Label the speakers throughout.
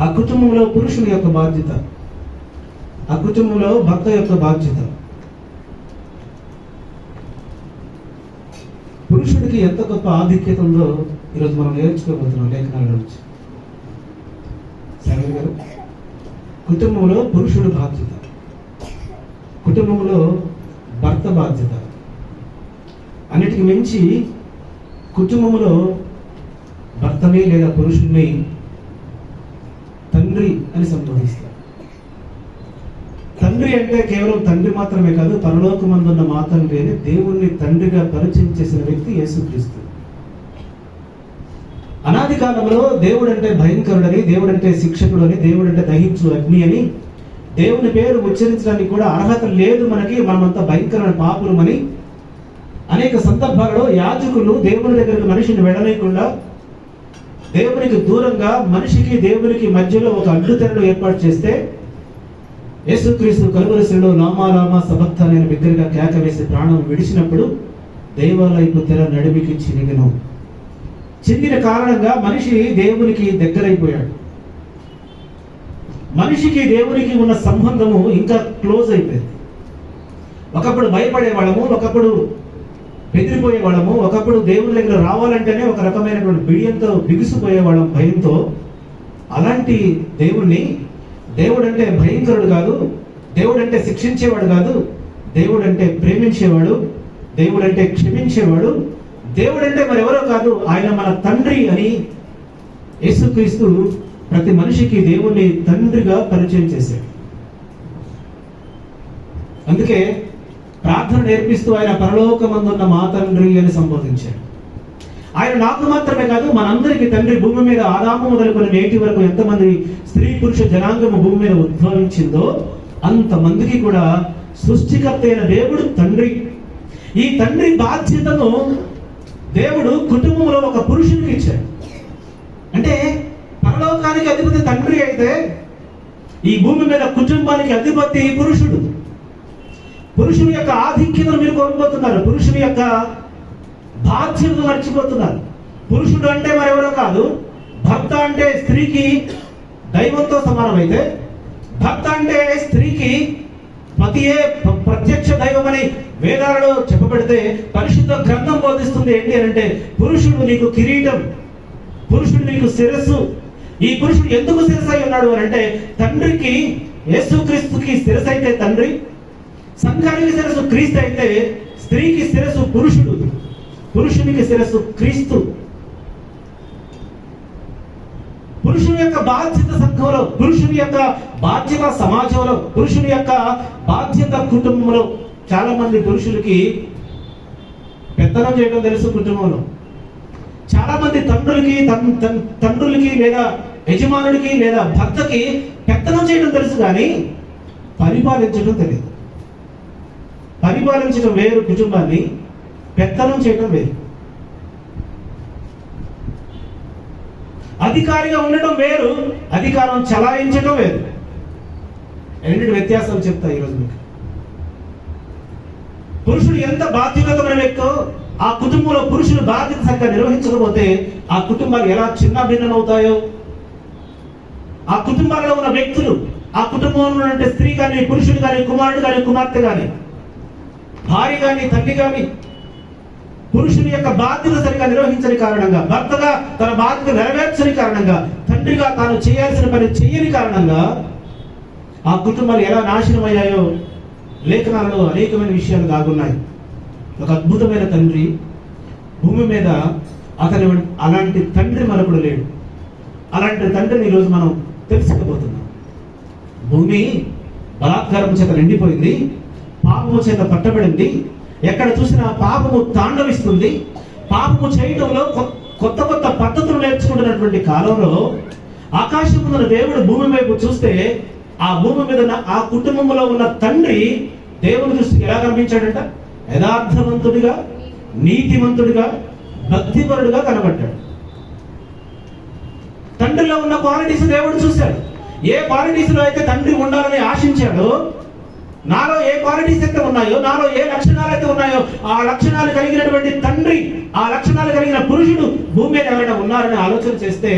Speaker 1: ఆ కుటుంబంలో పురుషుని యొక్క బాధ్యత. ఆ కుటుంబంలో భర్త యొక్క బాధ్యత. పురుషుడికి ఎంత గొప్ప ఆధిక్యత ఉందో ఈరోజు మనం నేర్చుకోబోతున్నాం లేఖనాల నుంచి. గారు కుటుంబంలో పురుషుడు బాధ్యత. కుటుంబంలో భర్త బాధ్యత. అన్నిటికి మించి కుటుంబంలో భర్తని లేదా పురుషుడిని తండ్రి అని సంబోధిస్తారు. తండ్రి అంటే కేవలం తండ్రి మాత్రమే కాదు పరలోకమందున్న మా తండ్రి అని దేవుణ్ణి తండ్రిగా పరిచయం చేసిన వ్యక్తి యేసుక్రీస్తు. అనాది కాలంలో దేవుడు అంటే భయంకరుడని దేవుడు అంటే శిక్షకుడు అని దేవుడు అంటే దహించు అగ్ని అని దేవుని పేరు ఉచ్చరించడానికి కూడా అర్హత లేదు మనకి మనమంతా భయంకరమైన పాపులమని అనేక సందర్భాలలో యాజకులు దేవుని దగ్గరకు మనిషిని వెళ్ళలేకుండా దేవునికి దూరంగా మనిషికి దేవునికి మధ్యలో ఒక అడ్డుతెరను ఏర్పాటు చేస్తే యేసుక్రీస్తు కలువరిశిలో నామారామ సమర్థ నేను బిగ్గరగా కేక వేసి ప్రాణం విడిచినప్పుడు దేవాలయపు తెర నడిమికి చినిగను చెందిన కారణంగా మనిషి దేవునికి దగ్గరైపోయాడు. మనిషికి దేవునికి ఉన్న సంబంధము ఇంకా క్లోజ్ అయిపోయింది. ఒకప్పుడు భయపడేవాళ్ళము ఒకప్పుడు బెదిరిపోయేవాళ్ళము ఒకప్పుడు దేవుని దగ్గర రావాలంటేనే ఒక రకమైనటువంటి బిడియంతో బిగుసిపోయేవాళ్ళం భయంతో. అలాంటి దేవుణ్ణి దేవుడు అంటే భయంకరుడు కాదు దేవుడు అంటే శిక్షించేవాడు కాదు దేవుడు అంటే ప్రేమించేవాడు దేవుడు అంటే క్షమించేవాడు దేవుడు అంటే మరెవరో కాదు ఆయన మన తండ్రి అని యేసుక్రీస్తు ప్రతి మనిషికి దేవుణ్ణి తండ్రిగా పరిచయం చేశాడు. అందుకే ప్రార్థన నేర్పిస్తూ ఆయన పరలోకమందున్న మా తండ్రి అని సంబోధించాడు. ఆయన నాకు మాత్రమే కాదు మనందరికీ తండ్రి భూమి మీద ఆదాము మొదలుకొని నేటి వరకు ఎంతమంది స్త్రీ పురుష జనాంగము భూమి మీద ఉద్భవించిందో అంతమందికి కూడా సృష్టికర్త అయిన దేవుడు తండ్రి. ఈ తండ్రి బాధ్యతను దేవుడు కుటుంబంలో ఒక పురుషునికి ఇచ్చాడు. అంటే పరలోకానికి అధిపతి తండ్రి అయితే ఈ భూమి మీద కుటుంబానికి అధిపతి పురుషుడు. పురుషుని యొక్క ఆధిక్యతను మీరు కోల్పోతున్నారు. పురుషుని యొక్క బాధ్యతను మర్చిపోతున్నారు. పురుషుడు అంటే మరెవరో కాదు భర్త అంటే స్త్రీకి దైవంతో సమానమైతే భర్త అంటే స్త్రీకి పతియే ప్రత్యక్ష దైవమని వేదాలలో చెప్పబడితే పరిశుద్ధ గ్రంథం బోధిస్తుంది ఏంటి అని అంటే పురుషుడు నీకు కిరీటం పురుషుడు నీకు శిరస్సు. ఈ పురుషుడు ఎందుకు శిరస్సు అయి ఉన్నాడు అని అంటే తండ్రికి యేసుక్రీస్తుకి శిరస్సు అయితే తండ్రి సంఘానికి శిరస్సు క్రీస్తు అయితే స్త్రీకి శిరస్సు పురుషుడు. పురుషునికి శిరస్సు క్రీస్తు. పురుషుని యొక్క బాధ్యత సంఘంలో పురుషుని యొక్క బాధ్యత సమాజంలో పురుషుని యొక్క బాధ్యత కుటుంబంలో చాలా మంది పురుషులకి పెత్తనం చేయడం తెలుసు కుటుంబంలో. చాలా మంది తండ్రులకి తండ్రులకి లేదా యజమానుడికి లేదా భర్తకి పెత్తనం చేయడం తెలుసు కానీ పరిపాలించడం తెలియదు. పరిపాలించడం వేరు కుటుంబాన్ని పెత్తనం చేయడం వేరు. అధికారిగా ఉండటం వేరు అధికారం చలాయించడం వేరు. రెండింటి వ్యత్యాసాలు చెప్తా ఈరోజు మీకు. పురుషుడు ఎంత బాధ్యతమైన వ్యక్తో ఆ కుటుంబంలో పురుషుడు బాధ్యత సరిగ్గా నిర్వహించకపోతే ఆ కుటుంబాలు ఎలా చిన్న భిన్నమవుతాయో ఆ కుటుంబాలలో ఉన్న వ్యక్తులు ఆ కుటుంబంలో ఉన్నటువంటి స్త్రీ కానీ పురుషుడు కానీ కుమారుడు కానీ కుమార్తె కానీ భార్య కానీ తల్లి కానీ పురుషుని యొక్క బాధ్యత సరిగా నిర్వహించని కారణంగా భర్తగా తన బాధ్యత నెరవేర్చని కారణంగా తండ్రిగా తాను చేయాల్సిన పని చేయని కారణంగా ఆ కుటుంబాలు ఎలా నాశనం అయ్యాయో లేఖనాలలో అనేకమైన విషయాలు దాగున్నాయి. ఒక అద్భుతమైన తండ్రి భూమి మీద అతని అలాంటి తండ్రి మరొకడు లేడు. అలాంటి తండ్రిని ఈరోజు మనం తెలుసుకోబోతున్నాం. భూమి బలాత్కారం చేత నిండిపోయింది. పాపము చేత పట్టబడింది. ఎక్కడ చూసినా పాపము తాండవిస్తుంది. పాపము చేయడంలో కొత్త కొత్త పద్ధతులు నేర్చుకుంటున్నటువంటి కాలంలో ఆకాశం దేవుడు భూమి వైపు చూస్తే ఆ భూమి మీద ఆ కుటుంబంలో ఉన్న తండ్రి దేవుని దృష్టికి ఎలా కనిపించాడంట? యథార్థవంతుడిగా నీతివంతుడిగా భక్తిపరుడుగా కనబడ్డాడు. తండ్రిలో ఉన్న క్వాలిటీస్ దేవుడు చూశాడు. ఏ క్వాలిటీస్లో అయితే తండ్రి ఉండాలని ఆశించాడో నాలో ఏ క్వాలిటీస్ అయితే ఉన్నాయో నాలో ఏ లక్షణాలు అయితే ఉన్నాయో ఆ లక్షణాలు కలిగినటువంటి తండ్రి ఆ లక్షణాలు కలిగిన పురుషుడు భూమి మీద ఎవరైనా ఉన్నారని ఆలోచన చేస్తే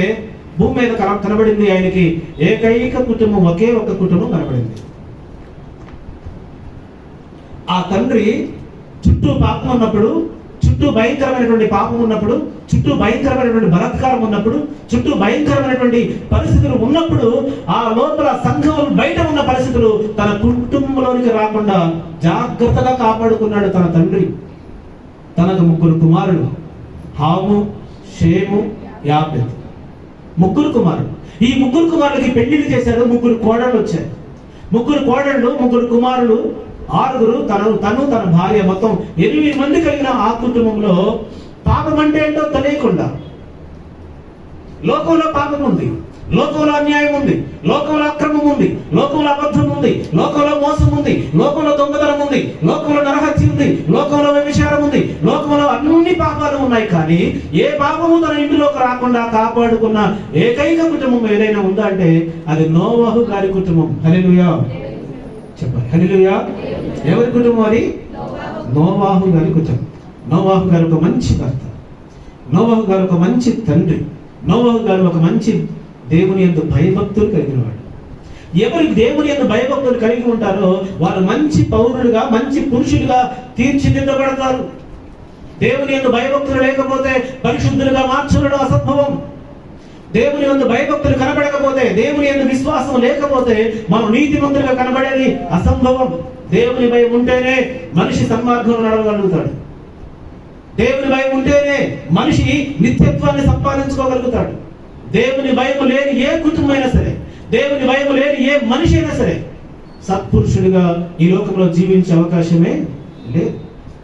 Speaker 1: భూమి మీద కన- కనబడింది ఆయనకి. ఏకైక కుటుంబం ఒకే ఒక కుటుంబం కనబడింది. ఆ తండ్రి చుట్టూ పాపం ఉన్నప్పుడు చుట్టూ భయంకరమైనటువంటి పాపం ఉన్నప్పుడు చుట్టూ భయంకరమైనటువంటి బలత్కారం ఉన్నప్పుడు చుట్టూ భయంకరమైనటువంటి పరిస్థితులు ఉన్నప్పుడు ఆ లోపల సంఘం బయట ఉన్న పరిస్థితులు తన కుటుంబంలోనికి రాకుండా జాగ్రత్తగా కాపాడుకున్నాడు తన తండ్రి. తనకు ముగ్గురు కుమారుడు హాము షేము యాపెత్ ముగ్గురు కుమారుడు ఈ ముగ్గురు కుమారులకి పెళ్ళిళ్ళు చేశాడు ముగ్గురు కోడళ్ళు వచ్చారు. ముగ్గురు కోడళ్ళు ముగ్గురు కుమారులు ఆరుగురు తను తను తన భార్య మొత్తం ఎనిమిది మంది కలిగిన ఆ కుటుంబంలో పాపం అంటే ఏంటో తెలియకుండా లోకంలో పాపం ఉంది. లోకంలో అన్యాయం ఉంది. లోకంలో అక్రమం ఉంది. లోకంలో అబద్ధం ఉంది. లోకంలో మోసం ఉంది. లోకంలో దొంగతనం ఉంది. లోకంలో నరహత్య ఉంది. లోకంలో వ్యభిచారం ఉంది. లోకంలో అన్ని పాపాలు ఉన్నాయి కానీ ఏ పాపము తన ఇంటిలోకి రాకుండా కాపాడుకున్న ఏకైక కుటుంబం ఏదైనా ఉందా అంటే అది నోవాహు గారి కుటుంబం. హల్లెలూయా. చెప్పాలి. హలిలుయా ఎవరి కుటుంబం అది? నోవాహు గారి కుటుంబం. నోవాహు గారు ఒక మంచి భర్త. నోవాహు గారు ఒక మంచి తండ్రి. నోవాహు గారు ఒక మంచి దేవుని ఎందు భయభక్తులు కలిగిన వాడు. ఎవరికి దేవుని ఎందు భయభక్తులు కలిగి ఉంటారో వారు మంచి పౌరులుగా మంచి పురుషులుగా తీర్చిదిద్దబడతారు. దేవుని ఎందు భయభక్తులు లేకపోతే పరిశుద్ధులుగా మార్చడం అసంభవం. దేవుని యందు భయభక్తులు కనబడకపోతే దేవుని యందు విశ్వాసం లేకపోతే మనం నీతిమంతులుగా కనబడేది అసంభవం. దేవుని భయం ఉంటేనే మనిషి సన్మార్గంలో నడవగలుగుతాడు. దేవుని భయం ఉంటేనే మనిషి నిత్యత్వాన్ని సంపాదించుకోగలుగుతాడు. దేవుని భయం లేని ఏ కుటుంబమైనా సరే దేవుని భయం లేని ఏ మనిషి అయినా సరే సత్పురుషుడిగా ఈ లోకంలో జీవించే అవకాశమే లేదు.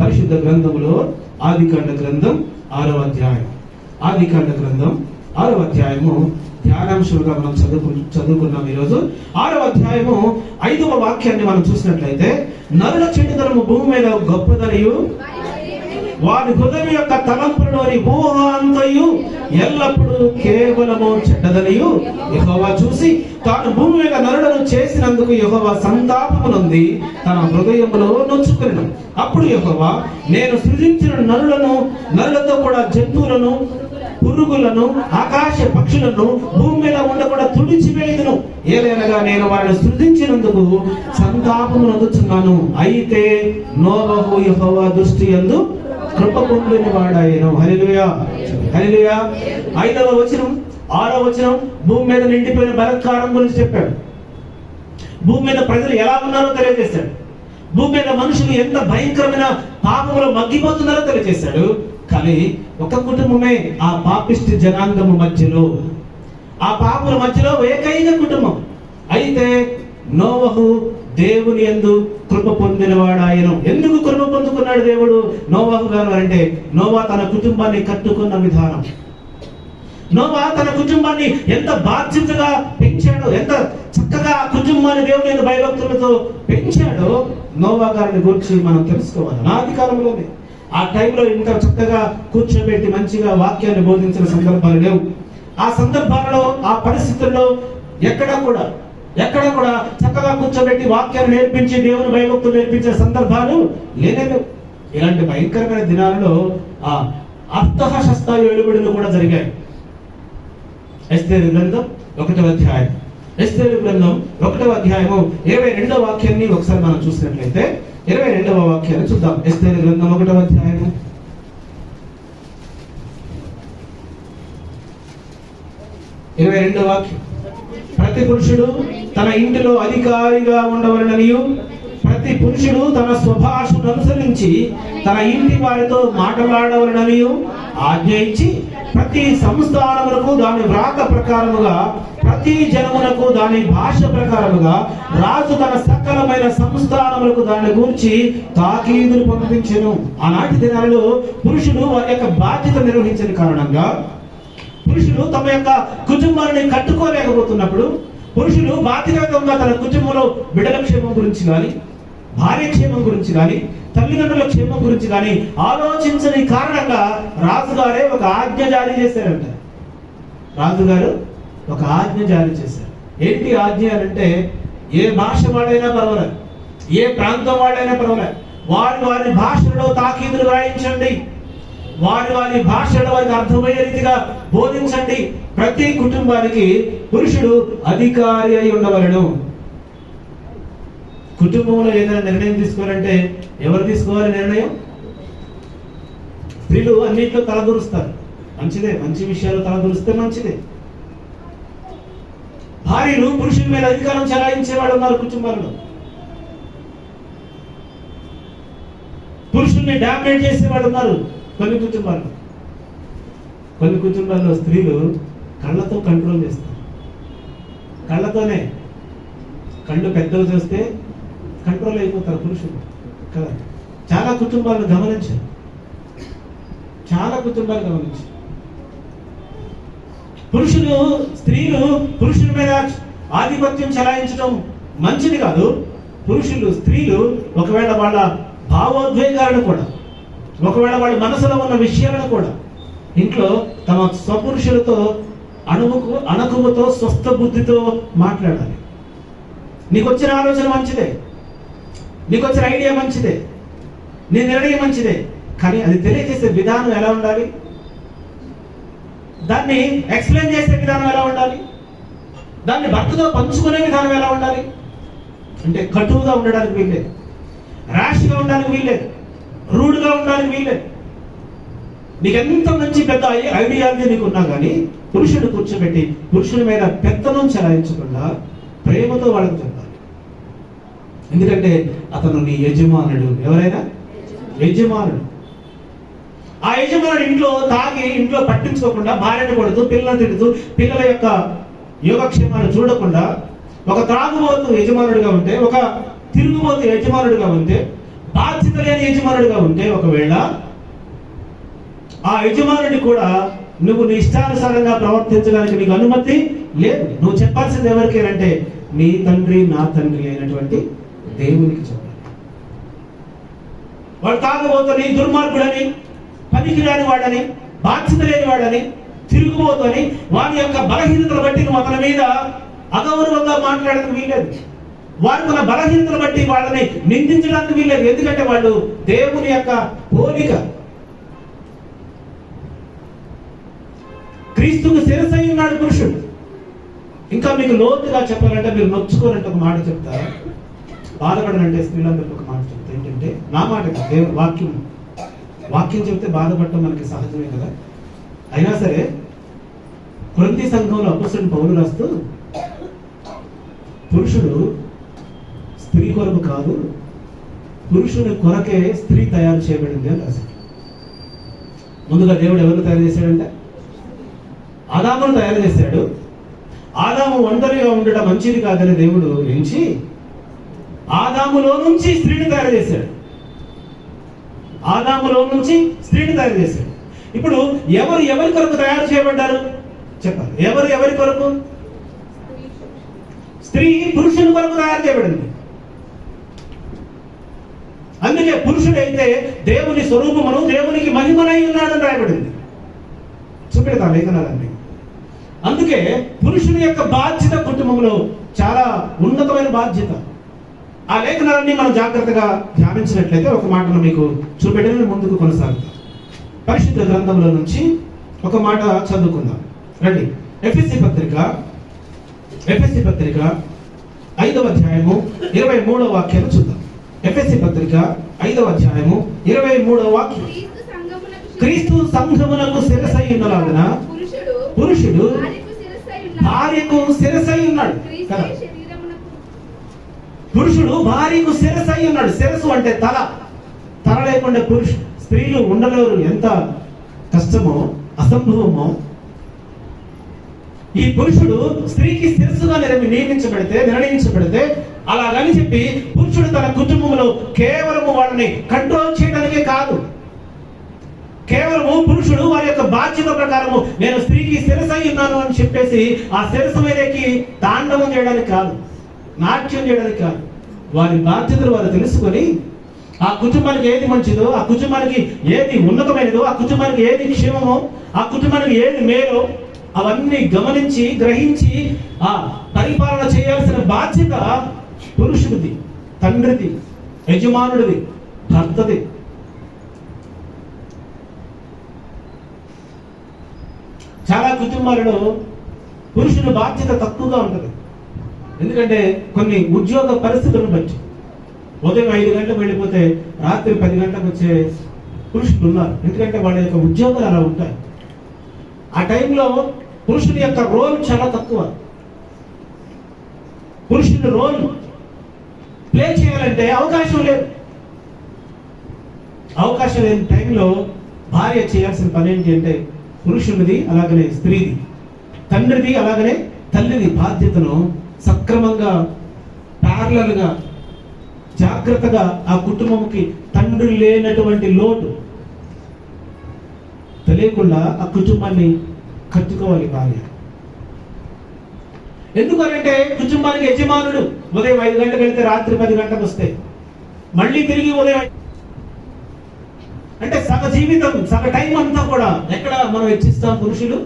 Speaker 1: పరిశుద్ధ గ్రంథములో ఆదికాండ గ్రంథం ఆరవ అధ్యాయం. ఆదికాండ గ్రంథం ఆరవ అధ్యాయము ధ్యానాంశముగా మనం చదువుకు చదువుకున్నాం ఈరోజు. ఆరవ అధ్యాయము ఐదవ వాక్యాన్ని మనం చూసినట్లయితే నరుల చెడుదనము భూమి మీద గొప్పదనియు వారి హృదయం యొక్క తలంపులోని ఊహ ఎల్లప్పుడూ కేవలము చెడ్డదనియు. యహోవా చూసి తాను భూమి మీద నరులను చేసినందుకు యహోవా సంతాపమునుంది. తన హృదయంలో నొచ్చుకుని అప్పుడు యహోవా నేను సృజించిన నరులను నరులతో కూడా జంతువులను పురుగులను ఆకాశ పక్షులను భూమి మీద ఉండకుండా తుడిచివేయుదును. ఏలైనగా నేను వారిని సృజించినందుకు సంతాపము నొందుచున్నాను అయితే నోబహు యెహోవా దృష్టి యందు కృప పొందిన వాడాయను. హరిలుయా హరిలుయా ఐదవ వచనం ఆరో వచనం భూమి మీద నిండిపోయిన బలత్కారం గురించి చెప్పాడు. భూమి మీద ప్రజలు ఎలా ఉన్నారో తెలియజేశాడు. భూమి మీద మనుషులు ఎంత భయంకరమైన పాపంలో మగ్గిపోతున్నారో తెలియజేశాడు. కానీ ఒక కుటుంబమే ఆ పాపిష్టి జనాంగము మధ్యలో ఆ పాపుల మధ్యలో ఏకైక కుటుంబం. అయితే నోవహు దేవుని ఎందు కృప పొందినవాడాయను. ఎందుకు కృప పొందుకున్నాడు దేవుడు? నోవాహు గారు అంటే నోవా తన కుటుంబాన్ని కట్టుకున్న విధానం. నోవా తన కుటుంబాన్ని ఎంత బాధ్యతగా పెంచాడో ఎంత చక్కగా ఆ కుటుంబాన్ని దేవుని భయభక్తులతో పెంచాడో నోవా గారిని గురించి మనం తెలుసుకోవాలి. నా కాలంలోనే ఆ టైంలో ఇంత చక్కగా కూర్చోబెట్టి మంచిగా వాక్యాన్ని బోధించిన సందర్భాలు లేవు. ఆ సందర్భాలలో ఆ పరిస్థితుల్లో ఎక్కడ కూడా ఎక్కడ కూడా చక్కగా కూర్చోబెట్టి వాక్యాన్ని నేర్పించి దేవుని భయభక్తులు నేర్పించే సందర్భాలు లేనేలేవు ఇలాంటి భయంకరమైన దినాలలో ఆ అర్థహశస్త వెలువడులు కూడా జరిగాయి. ఎస్తేరు గ్రంథం ఒకటవ అధ్యాయం. ఎస్తేరు గ్రంథం ఒకటవ అధ్యాయము ఇరవై రెండవ వాక్యాన్ని ఒకసారి మనం చూసినట్లయితే ఇరవై రెండవ వాక్యాన్ని చూద్దాం. ఎస్తేరు గ్రంథం ఒకటవ అధ్యాయము. ఇరవై రెండవ వాక్యం. ప్రతి పురుషుడు తన ఇంటిలో అధికారిగా ఉండవలననియు ప్రతి పురుషుడు తన స్వభాషను అనుసరించి తన ఇంటి వారితో మాట్లాడవలనని ఆజ్ఞయించి ప్రతి సంస్థానములకు దాని వ్రాత ప్రకారముగా ప్రతి జనమునకు దాని భాష ప్రకారముగా రాజు తన సకలమైన సంస్థానములకు దాని గురించి తాకీదులు పంపించను. ఆనాటి దినాలలో పురుషుడు వారి యొక్క బాధ్యత నిర్వహించిన కారణంగా పురుషులు తమ యొక్క కుటుంబాన్ని కట్టుకోలేకపోతున్నప్పుడు పురుషులు బాధ్యతంగా తన కుటుంబంలో బిడ్డల క్షేమం గురించి కానీ భార్య క్షేమం గురించి కానీ తల్లిదండ్రుల క్షేమం గురించి కానీ ఆలోచించని కారణంగా రాజుగారే ఒక ఆజ్ఞ జారీ చేశారంట. రాజుగారు ఒక ఆజ్ఞ జారీ చేశారు. ఏంటి ఆజ్ఞ అంటే ఏ భాష వాడైనా పర్వాలేదు. ఏ ప్రాంతం వాడైనా పర్వాలేదు. వారి వారి భాషలో తాకీదులు రాయించండి. వారి వారి భాషలో వారికి అర్థమయ్యే రీతిగా బోధించండి. ప్రతి కుటుంబానికి పురుషుడు అధికారి అయి ఉండవలను. కుటుంబంలో ఏదైనా నిర్ణయం తీసుకోవాలంటే ఎవరు తీసుకోవాలి నిర్ణయం? స్త్రీలు అన్నింటిలో తలదూరుస్తారు. మంచిదే మంచి విషయాలు తలదూరిస్తే మంచిదే. భార్యలు పురుషుల మీద అధికారం చెలాయించే వాళ్ళు ఉన్నారు కుటుంబాల్లో. పురుషుల్ని డామినేట్ చేసే వాళ్ళు ఉన్నారు కొన్ని కుటుంబాల్లో. కొన్ని కుటుంబాల్లో స్త్రీలు కళ్ళతో కంట్రోల్ చేస్తారు. కళ్ళతోనే కళ్ళు పెద్దలు చూస్తే కంట్రోల్ అయిపోతారు పురుషులు. కదా? చాలా కుటుంబాలను గమనించారు. చాలా కుటుంబాలు గమనించారు. పురుషులు స్త్రీలు పురుషుల మీద ఆధిపత్యం చెలాయించడం మంచిది కాదు. పురుషులు స్త్రీలు ఒకవేళ వాళ్ళ భావోద్వేగాలను కూడా ఒకవేళ వాళ్ళ మనసులో ఉన్న విషయాలను కూడా ఇంట్లో తమ స్వపురుషులతో అణువుకు అణకువతో స్వస్థ బుద్ధితో మాట్లాడాలి. నీకు వచ్చిన ఆలోచన మంచిదే. నీకు వచ్చిన ఐడియా మంచిదే. నీ నిర్ణయం మంచిదే. కానీ అది తెలియజేసే విధానం ఎలా ఉండాలి? దాన్ని ఎక్స్ప్లెయిన్ చేసే విధానం ఎలా ఉండాలి? దాన్ని భర్తతో పంచుకునే విధానం ఎలా ఉండాలి? అంటే కటువుగా ఉండడానికి వీల్లేదు. ర్యాష్గా ఉండడానికి వీల్లేదు. రూడ్గా ఉండడానికి వీల్లేదు. నీకు ఎంత మంచి పెద్ద ఐడియాలజీ నీకు ఉన్నా కానీ పురుషుడు కూర్చోబెట్టి పురుషుడి మీద పెత్తనం చెలాయించకుండా ప్రేమతో వాళ్ళకి ఎందుకంటే అతను నీ యజమానుడు. ఎవరైనా? యజమానుడు. ఆ యజమానుడు ఇంట్లో తాగి ఇంట్లో పట్టించుకోకుండా భార్యను కొడుతూ పిల్లలు తిడుతూ పిల్లల యొక్క యోగక్షేమాన్ని చూడకుండా ఒక త్రాగుబోతు యజమానుడిగా ఉంటే ఒక తిరుగుబోతు యజమానుడిగా ఉంటే బాధ్యత లేని యజమానుడిగా ఉంటే ఒకవేళ ఆ యజమానుడిని కూడా నువ్వు నీ ఇష్టానుసారంగా ప్రవర్తించడానికి నీకు అనుమతి లేదు. నువ్వు చెప్పాల్సింది ఎవరికేనంటే నీ తండ్రి నా తండ్రి అయినటువంటి దేవునికి చెప్పాలి. వాడు తాగబోతని దుర్మార్గుడని పనికిరాని వాడని బాధ్యత లేని వాడని తిరుగుబోతని వాడి యొక్క బలహీనతను బట్టి నువ్వు అతని మీద అగౌరవంగా మాట్లాడడానికి వీలేదు వారు తన బలహీనతను బట్టి వాళ్ళని నిందించడానికి వీలేదు ఎందుకంటే వాళ్ళు దేవుని యొక్క పోలిక. క్రీస్తుకు శిరసై ఉన్నాడు పురుషుడు. ఇంకా మీకు లోతుగా చెప్పాలంటే మీరు నొచ్చుకోనంటే ఒక మాట చెప్తారు? బాధపడనంటే స్త్రీలందరికీ ఒక మాట చెప్తా. ఏంటంటే నా మాట దేవుడు వాక్యం. వాక్యం చెప్తే బాధపడటం మనకి సహజమే కదా? అయినా సరే కొరింథీ సంఘంలో అపస్తుడు పౌరులు రాస్తూ పురుషుడు స్త్రీ కొరకు కాదు పురుషుని కొరకే స్త్రీ తయారు చేయబడింది అని రాశాడు. ముందుగా దేవుడు ఎవరు తయారు చేశాడంటే? ఆదామును తయారు చేశాడు. ఆదాము ఒంటరిగా ఉండటం మంచిది కాదని దేవుడు ఎంచి ఆదాములో నుంచి స్త్రీని తయారు చేశాడు. ఆదాములో నుంచి స్త్రీని తయారు చేశాడు. ఇప్పుడు ఎవరు ఎవరి కొరకు తయారు చేయబడ్డారు? చెప్పాలి ఎవరు ఎవరి కొరకు? స్త్రీ పురుషుని కొరకు తయారు చేయబడింది. అందుకే పురుషుడైతే దేవుని స్వరూపమును దేవునికి మహిమనై ఉన్నాడని రాయబడింది. చూపెడతా లేఖనాలండి అందుకే పురుషుని యొక్క బాధ్యత కుటుంబంలో చాలా ఉన్నతమైన బాధ్యత. ఆ లేఖనాలన్నీ మనం జాగ్రత్తగా ధ్యానించినట్లయితే ఒక మాటను మీకు చూపెట్టిన ముందుకు కొనసాగుతాం. పరిశుద్ధ గ్రంథంలో నుంచి ఒక మాట చదువుకుందాం. రండి. ఎఫ్ఎస్సి పత్రిక ఎఫ్ఎస్సి పత్రిక ఐదవ అధ్యాయము ఇరవై మూడవ వాక్యాన్ని చూద్దాం. ఎఫ్ఎస్సి పత్రిక ఐదవ అధ్యాయము ఇరవై మూడవ వాక్యం.
Speaker 2: క్రీస్తు సంఘమునకు
Speaker 1: శిరసై ఉన్నలాగున
Speaker 2: పురుషుడు
Speaker 1: పురుషుడు
Speaker 2: భార్యకు
Speaker 1: శిరసై ఉన్నాడు కదా? పురుషుడు భార్యకు శిరసై ఉన్నాడు. శిరస్సు అంటే తల. తల లేకుండా పురుషు స్త్రీలు ఉండలేరు. ఎంత కష్టమో అసంభవమో. ఈ పురుషుడు స్త్రీకి శిరస్సుగా నిరమి నియమించబడితే నిర్ణయించబడితే అలాగని చెప్పి పురుషుడు తన కుటుంబంలో కేవలము వాళ్ళని కంట్రోల్ చేయడానికే కాదు. కేవలము పురుషుడు వారి యొక్క బాధ్యత ప్రకారము నేను స్త్రీకి శిరసై ఉన్నాను అని చెప్పేసి ఆ శిరస్సు మీదకి తాండవం చేయడానికి కాదు. నాట్యం చేయడానికి కాదు. వారి బాధ్యతలు వారు తెలుసుకొని ఆ కుటుంబానికి ఏది మంచిదో ఆ కుటుంబానికి ఏది ఉన్నతమైనదో ఆ కుటుంబానికి ఏది క్షేమమో ఆ కుటుంబానికి ఏది మేలో అవన్నీ గమనించి గ్రహించి ఆ పరిపాలన చేయాల్సిన బాధ్యత పురుషుడిది తండ్రిది యజమానుడిది భర్తది. చాలా కుటుంబాలలో పురుషుని బాధ్యత తక్కువగా ఉంటుంది. ఎందుకంటే కొన్ని ఉద్యోగ పరిస్థితులను బట్టి. ఉదయం ఐదు గంటలకు వెళ్ళిపోతే రాత్రి పది గంటలకు వచ్చే పురుషులు ఉన్నారు. ఎందుకంటే వాళ్ళ యొక్క ఉద్యోగాలు అలా ఉంటాయి. ఆ టైంలో పురుషుని యొక్క రోల్ చాలా తక్కువ. పురుషుని రోల్ ప్లే చేయాలంటే అవకాశం లేదు. అవకాశం లేని టైంలో భార్య చేయాల్సిన పని ఏంటి అంటే పురుషునిది అలాగనే స్త్రీది. తండ్రిది అలాగనే తల్లిది బాధ్యతను సక్రమంగా ప్యారలల్గా జాగ్రత్తగా ఆ కుటుంబంకి తండ్రి లేనటువంటి లోటు తెలియకుండా ఆ కుటుంబాన్ని కట్టుకోవాలి భార్య. ఎందుకనంటే కుటుంబానికి యజమానుడు ఉదయం ఐదు గంటలకు వెళ్తే రాత్రి పది గంటలకు వస్తే మళ్ళీ తిరిగి ఉదయం అంటే సగ జీవితం సగ టైం అంతా కూడా ఎక్కడ మనం వెచ్చిస్తాం పురుషులు?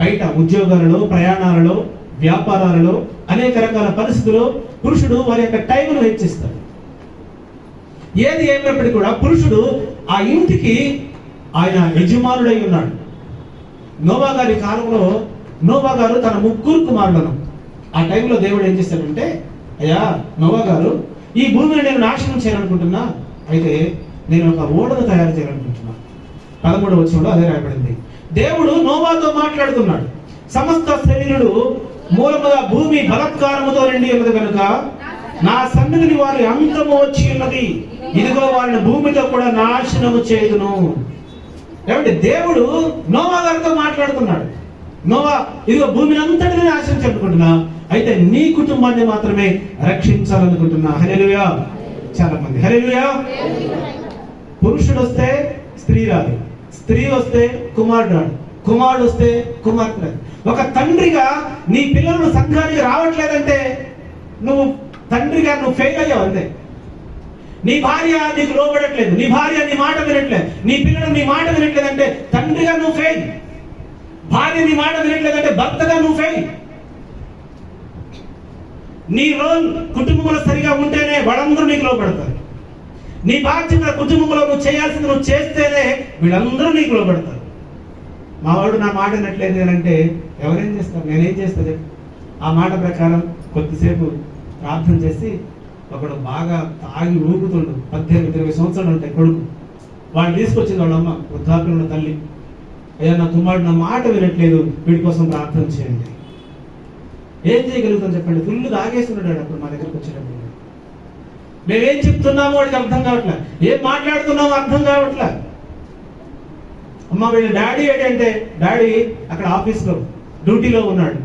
Speaker 1: బయట ఉద్యోగాలలో ప్రయాణాలలో వ్యాపారాలలో అనేక రకాల పరిస్థితుల్లో పురుషుడు వారి యొక్క టైంను హెచ్చిస్తాడు ఏది ఏమైనప్పటికీ కూడా పురుషుడు ఆ ఇంటికి ఆయన యజమానుడై ఉన్నాడు. నోవా గారి కాలంలో నోవా గారు తన ముగ్గురు కుమారులను. ఆ టైంలో దేవుడు ఏం చేశాడంటే అయ్యా నోవా గారు ఈ భూమిని నేను నాశనం చేయాలనుకుంటున్నా అయితే నేను ఒక ఓడను తయారు చేయాలనుకుంటున్నా. పదమూడు వచ్చినప్పుడు అదే రాయబడింది. దేవుడు నోవాతో మాట్లాడుతున్నాడు. సమస్త శరీరుడు మూలముగా భూమి బలత్కారముతో నిండి ఉన్నది కనుక నా సన్నిధిని వారి అంతము వచ్చి ఉన్నది. ఇదిగో వారిని భూమితో కూడా నాశనము చేయదును. ఏమంటే దేవుడు నోవా గారితో మాట్లాడుతున్నాడు. నోవా ఇదిగో భూమిని అంతటిని నాశనం చెప్పుకుంటున్నా అయితే నీ కుటుంబాన్ని మాత్రమే రక్షించాలనుకుంటున్నా. హరేలుయా చాలా మంది హరేలుయా పురుషుడు వస్తే స్త్రీ రాదు. స్త్రీ వస్తే కుమారుడు రాడు. కుమారుడు వస్తే కుమార్తె రాదు. ఒక తండ్రిగా నీ పిల్లలు సంఘానికి రావట్లేదంటే నువ్వు తండ్రిగా నువ్వు ఫెయిల్ అయ్యావు అంతే. నీ భార్య నీకు లోబడట్లేదు నీ భార్య నీ మాట వినట్లేదు నీ పిల్లలు నీ మాట వినట్లేదంటే తండ్రిగా నువ్వు ఫెయిల్ భార్య నీ మాట వినట్లేదంటే భర్తగా నువ్వు ఫెయిల్ నీ రోల్ కుటుంబంలో సరిగా ఉంటేనే వాళ్ళందరూ నీకు లోపడతారు నీ బాధ్యత కుటుంబంలో నువ్వు చేయాల్సింది నువ్వు చేస్తేనే వీళ్ళందరూ నీకు లోపడతారు మావాడు నా మాట అనట్లేదు అని అంటే ఎవరేం చేస్తారు? నేనేం చేస్తా ఆ మాట ప్రకారం కొద్దిసేపు ప్రార్థన చేసి ఒకడు బాగా తాగి ఊగుతుండు. పద్దెనిమిది ఇరవై సంవత్సరాలు ఉంటాయి కొడుకు. వాడు తీసుకొచ్చింది వాళ్ళ అమ్మ ఉన్న తల్లి. అయ్యా నా కుమారుడు నా మాట వినట్లేదు. వీడి కోసం ప్రార్థన చేయండి. ఏం చేయగలుగుతాం చెప్పండి? ఫుల్ తాగేస్తున్నాడు అప్పుడు మా దగ్గరకు వచ్చేటప్పుడు. మేమేం చెప్తున్నామో వాడికి అర్థం కావట్లే? ఏం మాట్లాడుతున్నామో అర్థం కావట్లే? అమ్మ వీళ్ళ డాడీ ఏంటంటే డాడీ అక్కడ ఆఫీస్లో డ్యూటీలో ఉన్నాడు.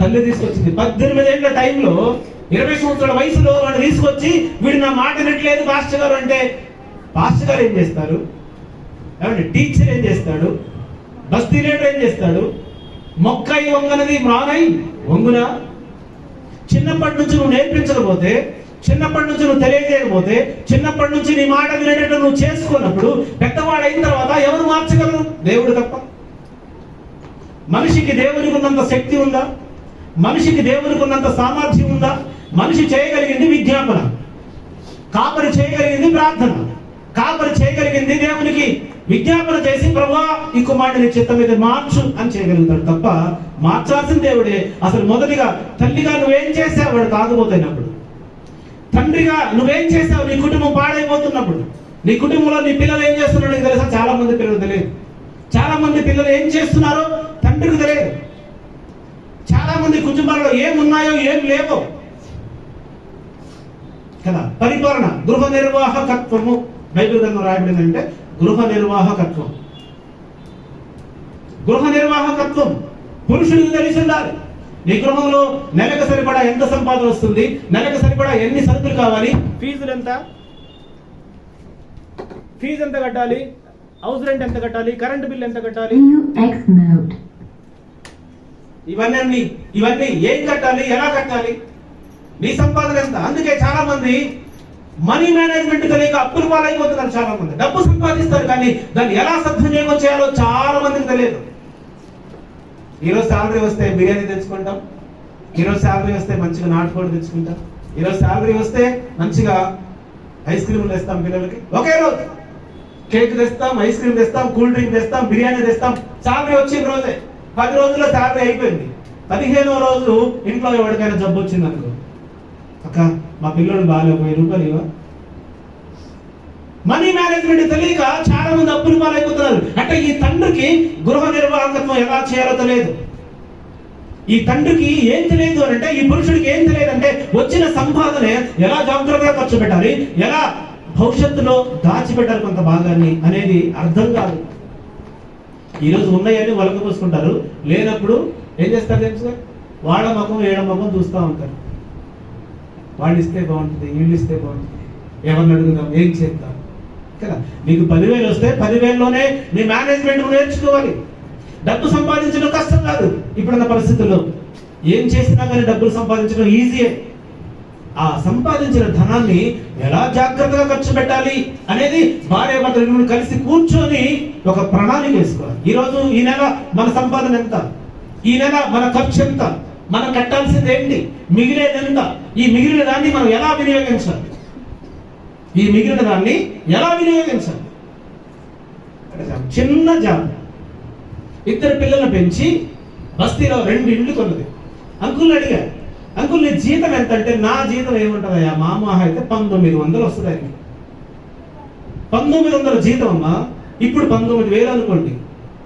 Speaker 1: తల్లి తీసుకొచ్చింది. పద్దెనిమిది ఏళ్ళ టైంలో ఇరవై సంవత్సరాల వయసులో వాడు తీసుకొచ్చి వీడు నా మాట వినట్లేదు పాస్టర్ గారు అంటే పాస్టర్ గారు ఏం చేస్తారు? ఏమంటే టీచర్ ఏం చేస్తాడు? బస్తీ లీడర్ ఏం చేస్తాడు? మొక్కై వంగనది మానై వంగునా? చిన్నప్పటి నుంచి నువ్వు నేర్పించకపోతే చిన్నప్పటి నుంచి నువ్వు తెలియజేయకపోతే చిన్నప్పటి నుంచి నీ మాట వినేటట్టు నువ్వు చేసుకున్నప్పుడు పెద్దవాడు అయిన తర్వాత ఎవరు మార్చగలరు? దేవుడు తప్ప. మనిషికి దేవునికి ఉన్నంత శక్తి ఉందా? మనిషికి దేవునికి ఉన్నంత సామర్థ్యం ఉందా? మనిషి చేయగలిగింది విజ్ఞాపన. కాపరి చేయగలిగింది ప్రార్థన. కాపరి చేయగలిగింది దేవునికి. విజ్ఞాపన చేసి ప్రభా ఈ కుమారుడిని చిత్తం మీద మార్చు అని చేయగలుగుతాడు తప్ప మార్చాల్సిన దేవుడే. అసలు మొదటిగా తల్లిగా నువ్వేం చేసావు వాడు తండ్రిగా నువ్వేం చేసావు? నీ కుటుంబం పాడైపోతున్నప్పుడు. నీ కుటుంబంలో నీ పిల్లలు ఏం చేస్తున్నారో నీకు తెలుసా? చాలా మంది పిల్లలు తెలియదు. చాలా మంది పిల్లలు ఏం చేస్తున్నారో తండ్రికి తెలియదు. చాలా మంది కుటుంబాలలో ఏం ఉన్నాయో ఏం లేవో కదా? పరిపాలన గృహ నిర్వాహకత్వము. బైబిల్ గ్రంథం రాయబడింది అంటే గృహ నిర్వాహకత్వం. గృహ నిర్వాహకత్వం. పురుషుడికి తెలిసి ఉండాలి నీ గృహంలో నెలకు సరిపడా ఎంత సంపాదన వస్తుంది? నెలకు సరిపడా ఎన్ని సరుకులు కావాలి? ఫీజులు ఎంత? ఫీజు ఎంత కట్టాలి? హౌస్ రెంట్ ఎంత కట్టాలి? కరెంట్ బిల్ ఎంత కట్టాలి. ఇవన్నీ అన్ని ఇవన్నీ ఏం కట్టాలి? ఎలా కట్టాలి? నీ సంపాదన ఎంత? అందుకే చాలా మంది మనీ మేనేజ్మెంట్ తెలియక అప్పుల పాలైపోతున్నారు చాలా మంది డబ్బు సంపాదిస్తారు కానీ దాన్ని ఎలా సద్వినియోగం చేయాలో చాలా మందికి తెలియదు. ఈరోజు శాలరీ వస్తే బిర్యానీ తెచ్చుకుంటాం. ఈరోజు శాలరీ వస్తే మంచిగా నాటుకోడి తెచ్చుకుంటాం. ఈరోజు శాలరీ వస్తే మంచిగా ఐస్ క్రీమ్లు తెస్తాం పిల్లలకి. ఒకే రోజు కేక్ తెస్తాం ఐస్ క్రీమ్ తెస్తాం కూల్ డ్రింక్ తెస్తాం బిర్యానీ తెస్తాం. శాలరీ వచ్చిన రోజే. పది రోజుల్లో శాలరీ అయిపోయింది. పదిహేనో రోజు ఇంట్లో ఎవరికైనా జబ్బు వచ్చింది అనుకో అక్క మా పిల్లలు బాగాలేవు వెయ్యి రూపాయలు ఇవ్వ. మనీ మేనేజ్మెంట్ తెలియక చాలా మంది అప్పులు పాలైపోతున్నారు. అంటే ఈ తండ్రికి గృహ నిర్వాహకత్వం ఎలా చేయాలో తెలియదు. ఈ తండ్రికి ఏం తెలియదు అని అంటే ఈ పురుషుడికి ఏం తెలియదు అంటే వచ్చిన సంపాదన ఎలా జాగ్రత్తగా ఖర్చు పెట్టాలి ఎలా భవిష్యత్తులో దాచిపెట్టాలి కొంత భాగాన్ని అనేది అర్థం కాదు. ఈరోజు ఉన్నాయని వలక పోసుకుంటారు లేనప్పుడు ఏం చేస్తారు తెలుసు? వాళ్ళ ముఖం ఏడ ముఖం చూస్తూ ఉంటారు. వాళ్ళు ఇస్తే బాగుంటుంది వీళ్ళు ఇస్తే బాగుంటుంది. ఎవరిని అడుగుదాం ఏం చేద్దాం? కదా నీకు పదివేలు వస్తే పదివేల్లోనే నీ మేనేజ్మెంట్ నేర్చుకోవాలి. డబ్బు సంపాదించడం కష్టం కాదు. ఇప్పుడున్న పరిస్థితుల్లో ఏం చేసినా కానీ డబ్బులు సంపాదించడం ఈజీయే ఆ సంపాదించిన ధనాన్ని ఎలా జాగ్రత్తగా ఖర్చు పెట్టాలి అనేది భార్య భర్తలు కలిసి కూర్చొని ఒక ప్రణాళిక వేసుకోవాలి. ఈరోజు ఈ నెల మన సంపాదన ఎంత? ఈ నెల మన ఖర్చు ఎంత? మనం కట్టాల్సింది ఏంటి? మిగిలేదెంత ఈ మిగిలిన దాన్ని మనం ఎలా వినియోగించాలి? ఈ మిగిలిన దాన్ని ఎలా వినియోగించాలి? చిన్న జాబ్. ఇద్దరు పిల్లలను పెంచి బస్తీలో రెండు ఇండ్లు కొన్నది. అంకుల్ని అడిగా అంకుల్ నీ జీతం ఎంత అంటే నా జీతం ఏముంటుందయ్యా? మామూహ అయితే పంతొమ్మిది వందలు వస్తుంది ఆయనకి. పంతొమ్మిది వందల జీతం అమ్మా. ఇప్పుడు పంతొమ్మిది వేలు అనుకోండి.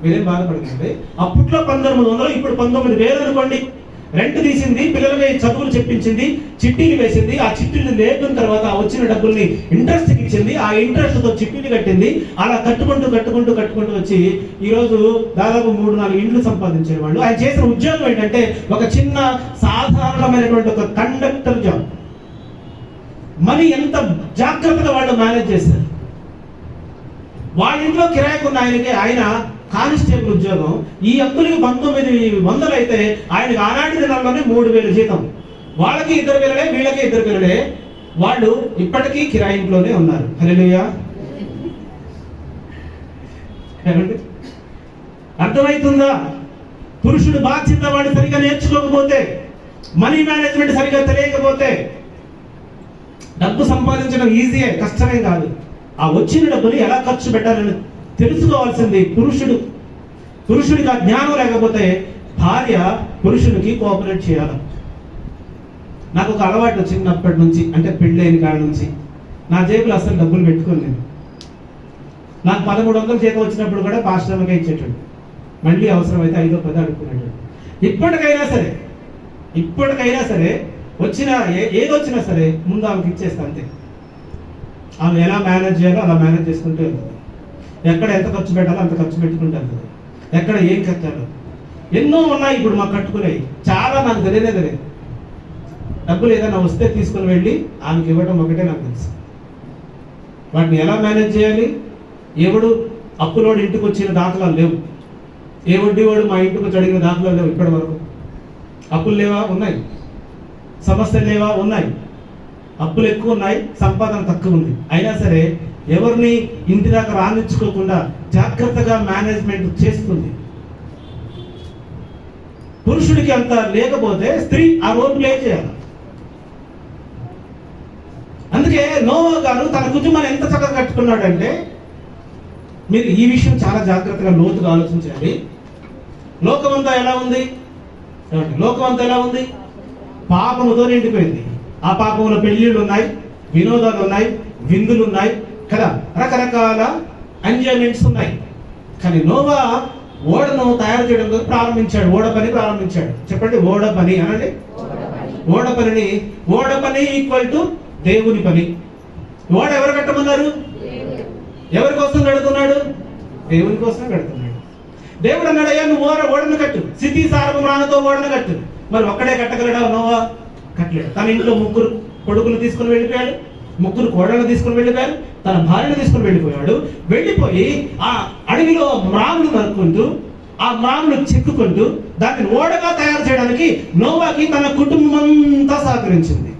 Speaker 1: మీరేం బాధపడకండి. అప్పట్లో పంతొమ్మిది వందలు ఇప్పుడు పంతొమ్మిది వేలు అనుకోండి. రెంట్ తీసింది పిల్లలకి చదువులు చెప్పించింది చిట్టీలు వేసింది ఆ చిట్టీలు లేపిన తర్వాత వచ్చిన డబ్బుల్ని ఇంట్రెస్ట్ ఇచ్చింది ఆ ఇంట్రెస్ట్తో చిట్టీలు కట్టింది అలా కట్టుకుంటూ కట్టుకుంటూ కట్టుకుంటూ వచ్చి ఈరోజు దాదాపు మూడు నాలుగు ఇండ్లు సంపాదించే వాళ్ళు. ఆయన చేసిన ఉద్యోగం ఏంటంటే ఒక చిన్న సాధారణమైనటువంటి ఒక కండక్టర్ జాబ్ మనీ ఎంత జాగ్రత్తగా వాళ్ళు మేనేజ్ చేశారు? వాళ్ళ ఇంట్లో కిరాయికున్న ఆయనకి ఆయన కానిస్టేబుల్ ఉద్యోగం ఈ అప్పులకి పంతొమ్మిది వందలు అయితే ఆయనకు ఆనాటి దినాల్లోనే మూడు వేలు జీతం. వాళ్ళకి ఇద్దరు పిల్లలే వీళ్ళకి ఇద్దరు పిల్లలే వాళ్ళు ఇప్పటికీ కిరాయి ఇంట్లోనే ఉన్నారు. హల్లెలూయా. అర్థమవుతుందా పురుషుడు బాధ్యత వాడు సరిగా నేర్చుకోకపోతే మనీ మేనేజ్మెంట్ సరిగా తెలియకపోతే డబ్బు సంపాదించడం ఈజీయే కష్టమే కాదు. ఆ వచ్చిన డబ్బుని ఎలా ఖర్చు పెట్టాలని? తెలుసుకోవాల్సింది పురుషుడు. పురుషుడికి ఆ జ్ఞానం లేకపోతే భార్య పురుషునికి కోఆపరేట్ చేయాలి? నాకు ఒక అలవాటు చిన్నప్పటి నుంచి అంటే పెళ్ళైన కాడ నుంచి నా జేబులో అసలు డబ్బులు పెట్టుకోలేదు నాకు పదమూడు వందలు జీతం వచ్చినప్పుడు కూడా పాశ్రమకే ఇచ్చేటండి. మళ్ళీ అవసరమైతే ఐదో పది అడుక్కునేటండి. ఇప్పటికైనా సరే ఇప్పటికైనా సరే వచ్చిన ఏ- ఏది వచ్చినా సరే ముందు ఆమెకి ఇచ్చేస్తా అంతే. ఆమె ఎలా మేనేజ్ చేయాలో అలా మేనేజ్ చేసుకుంటూ వెళ్తుంది. ఎక్కడ ఎంత ఖర్చు పెట్టాలో అంత ఖర్చు పెట్టుకుంటూ వెళ్తుంది ఎక్కడ ఏం కట్టాలో. ఎన్నో ఉన్నాయి ఇప్పుడు మాకు కట్టుకునేవి. చాలా నాకు తెలియనే తెలియదు. డబ్బులు ఏదైనా వస్తే తీసుకుని వెళ్ళి ఆమెకి ఇవ్వడం ఒకటే నాకు తెలుసు. వాటిని ఎలా మేనేజ్ చేయాలి? ఎవడు అప్పులోడు ఇంటికి వచ్చిన దాఖలాలు లేవు. ఏ వడ్డీ వాడు మా ఇంటికి వచ్చి అడిగిన దాఖలాలు లేవు ఇప్పటి వరకు. అప్పులు లేవా? ఉన్నాయి. సమస్యలు లేవా? ఉన్నాయి. అప్పులు ఎక్కువ ఉన్నాయి సంపాదన తక్కువ ఉంది. అయినా సరే ఎవరిని ఇంటి దాకా రానిచ్చుకోకుండా జాగ్రత్తగా మేనేజ్మెంట్ చేస్తుంది. పురుషుడికి అంత లేకపోతే స్త్రీ ఆ రోల్ ప్లే చేయాలి? అందుకే నోవా గారు తన కుటుంబాన్ని ఎంత చక్కగా కట్టుకున్నాడంటే మీరు ఈ విషయం చాలా జాగ్రత్తగా లోతుగా ఆలోచించండి లోకమంతా ఎలా ఉంది? ఏమండి? లోకమంతా ఎలా ఉంది? పాపముతో నిండిపోయింది ఆ పాపంలో పెళ్ళిళ్ళు ఉన్నాయి వినోదాలు ఉన్నాయి విందులు ఉన్నాయి. కదా? రకరకాల ఎంజాయ్మెంట్స్ ఉన్నాయి. కానీ నోవా ఓడను తయారు చేయడం కోసం ప్రారంభించాడు. ఓడ పని ప్రారంభించాడు. చెప్పండి ఓడ పని అనండి. ఓడ పనిని ఓడ పని ఈక్వల్ టు దేవుని పని. ఓడ ఎవరు కట్టమన్నారు? ఎవరి కోసం కడుతున్నాడు? దేవుని కోసం కడుతున్నాడు. దేవుడు అన్నాడు అయ్యా నువ్వు ఓడ ఓడను కట్టు. సిద్ధి సారము రానతో ఓడను కట్టు. మరి ఒక్కడే కట్టగలడా నోవా? కట్టలేడు. తన ఇంట్లో ముగ్గురు కొడుకులు తీసుకుని వెళ్ళిపోయాడు. ముగ్గురు కోడలను తీసుకుని వెళ్ళిపోయారు. తన భార్యను తీసుకుని వెళ్ళిపోయాడు. వెళ్ళిపోయి ఆ అడవిలో మ్రాములు నరుక్కుంటూ ఆ మ్రాములు చెక్కుకుంటూ దాన్ని ఓడగా తయారు చేయడానికి నోవాకి తన కుటుంబం అంతా సహకరించింది.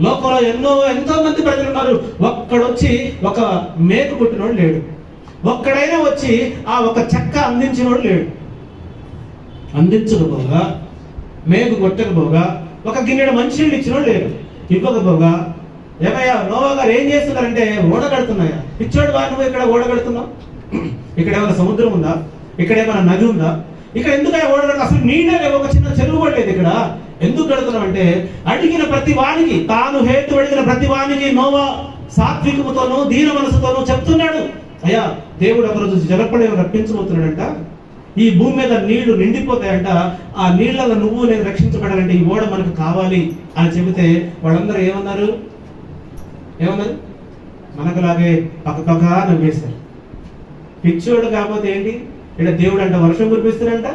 Speaker 1: లోకంలో ఎన్నో ఎంతో మంది ప్రజలు ఉన్నారు. ఒక్కడొచ్చి ఒక మేకు కుట్టినోడు లేడు. ఒక్కడైనా వచ్చి ఆ ఒక చెక్క అందించినోడు లేడు. అందించకపోగా మేకు కొట్టకపోగా ఒక గిన్నెడు మంచినీళ్ళు ఇచ్చినోడు లేడు. ఇవ్వకపోగా ఏమయ్యా నోవా గారు ఏం చేస్తున్నారంటే ఓడగడుతున్నాయా పిచ్చోడు వారు నువ్వు ఇక్కడ ఓడగడుతున్నావు ఇక్కడ ఏమైనా సముద్రం ఉందా? ఇక్కడ ఏమైనా నది ఉందా? ఇక్కడ ఎందుకు ఓడగడు అసలు నీళ్ళే లేవు ఒక చిన్న చెరువు పడలేదు ఇక్కడ. ఎందుకు కడుతున్నాం అంటే అడిగిన ప్రతి వానికి తాను హేతు అడిగిన ప్రతి వానికి నోవా సాత్వికముతోనూ దీన మనసుతోనూ చెప్తున్నాడు. అయ్యా దేవుడు ఒకరోజు జలపడేవి రప్పించబోతున్నాడంట. ఈ భూమి మీద నీళ్ళు నిండిపోతాయంట. ఆ నీళ్ళలో నువ్వు నేను రక్షించబడాలంటే ఈ ఓడ మనకు కావాలి అని చెబితే వాళ్ళందరూ ఏమన్నారు? ఏమన్నారు మనకులాగే పక్క నవ్వేశారు పిచ్చోడు కాకపోతే ఏంటి? ఇక్కడ దేవుడు అంట వర్షం కురిపిస్తాడంట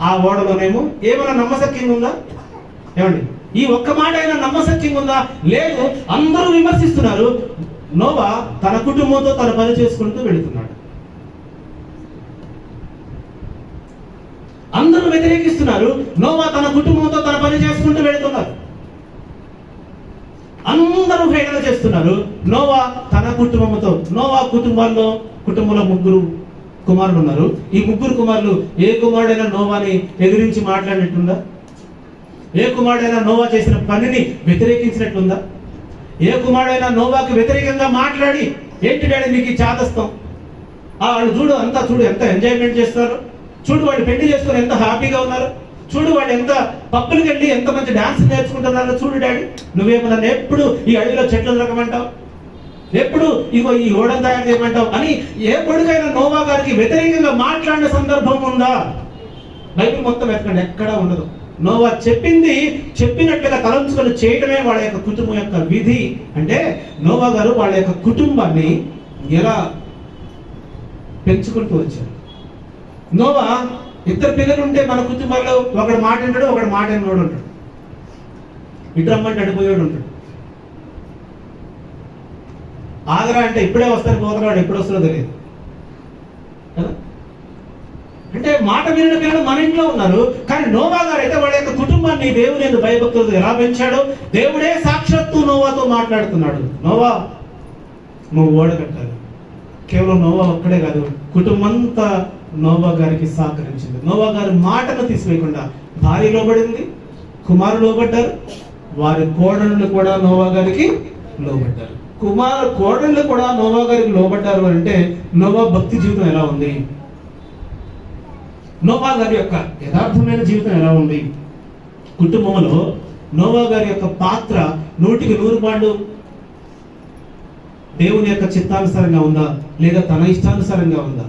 Speaker 1: ఆ ఓడలోనేమో ఏమైనా నమ్మసక్యంగా ఉందా ఏమండి? ఈ ఒక్క మాట అయినా నమ్మసక్యంగా ఉందా లేదు అందరూ విమర్శిస్తున్నారు. నోవా తన కుటుంబంతో తన పని చేసుకుంటూ వెళుతున్నాడు. అందరూ వ్యతిరేకిస్తున్నారు. నోవా తన కుటుంబంతో తన పని చేసుకుంటూ వెళుతున్నారు. అందరూ హేళన చేస్తున్నారు. నోవా తన కుటుంబంతో నోవా కుటుంబాల్లో కుటుంబంలో ముగ్గురు కుమారులు ఉన్నారు. ఈ ముగ్గురు కుమారులు ఏ కుమారుడైనా నోవాని ఎదిరించి మాట్లాడినట్టుందా? ఏ కుమారుడైనా నోవా చేసిన పనిని వ్యతిరేకించినట్లుందా ఏ కుమారుడైనా నోవాకి వ్యతిరేకంగా మాట్లాడి ఏంటి డాడీ మీకు ఈ ఆ వాళ్ళు చూడు అంతా చూడు ఎంత ఎంజాయ్మెంట్ చేస్తారు. చూడు వాళ్ళు పెళ్ళి చేసుకుని ఎంత హ్యాపీగా ఉన్నారు. చూడు వాళ్ళు ఎంత పప్పులకి వెళ్ళి ఎంత మంచి డాన్స్ నేర్చుకుంటున్నారో చూడు డాడీ. నువ్వేమన్నా ఎప్పుడు ఈ అడవిలో చెట్లు రకమంటావు ఎప్పుడు ఇగో ఈ ఓడలు తయారు చేయమంటావు? అని ఏ కొడుకైనా నోవా గారికి వ్యతిరేకంగా మాట్లాడిన సందర్భం ఉందా? బైబిల్ మొత్తం వెతకండి ఎక్కడా ఉండదు. నోవా చెప్పింది చెప్పినట్లుగా తలంచుకొని చేయడమే వాళ్ళ యొక్క కుటుంబం యొక్క విధి. అంటే నోవా గారు వాళ్ళ యొక్క కుటుంబాన్ని ఎలా పెంచుకుంటూ వచ్చారు? నోవా ఇద్దరు పిల్లలు ఉంటే మన కుటుంబాల్లో ఒకడు మాట వింటాడు ఒకడు మాట విన్నోడు ఉంటాడు ఇటు రమ్మంటే అడిపోయాడు ఉంటాడు. ఆగరా అంటే ఇప్పుడే వస్తారు పోతున్నాడు ఎప్పుడు వస్తారో తెలియదు. కదా? అంటే మాట వినిన పిల్లలు మన ఇంట్లో ఉన్నారు కానీ నోవా గారు అయితే వాళ్ళ యొక్క కుటుంబాన్ని దేవుని ఎందుకు భయభక్తులు ఎలా పెంచాడో దేవుడే సాక్షాత్తు నోవాతో మాట్లాడుతున్నాడు. నోవా నువ్వు ఓడ కట్టాలి. కేవలం నోవా ఒక్కడే కాదు కుటుంబంతా నోవా గారికి సహకరించింది. నోవా గారి మాటను తీసివేయకుండా భార్య లోబడింది కుమారు లోబడ్డారు వారి కోడళ్ళు కూడా నోవా గారికి లోబడ్డారు. కుమారు కోడళ్ళు కూడా నోవా గారికి లోబడ్డారు అంటే నోవా భక్తి జీవితం ఎలా ఉంది? నోవా గారి యొక్క యథార్థమైన జీవితం ఎలా ఉంది? కుటుంబంలో నోవా గారి యొక్క పాత్ర నూటికి నూరు పాళ్ళు దేవుని యొక్క చిత్తానుసారంగా ఉందా? లేదా తన ఇష్టానుసారంగా ఉందా?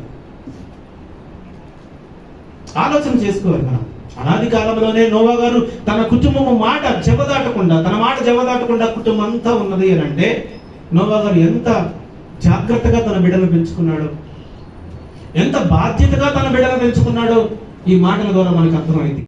Speaker 1: ఆలోచన చేసుకోవాలి మనం. అనాది కాలంలోనే నోవా గారు తన కుటుంబము మాట జబదాటకుండా తన మాట జవదాటకుండా కుటుంబం అంతా ఉన్నది అని అంటే నోవా గారు ఎంత జాగ్రత్తగా తన బిడ్డలు పెంచుకున్నాడు ఎంత బాధ్యతగా తన బిడ్డలు పెంచుకున్నాడో ఈ మాటల ద్వారా మనకు అర్థమైంది.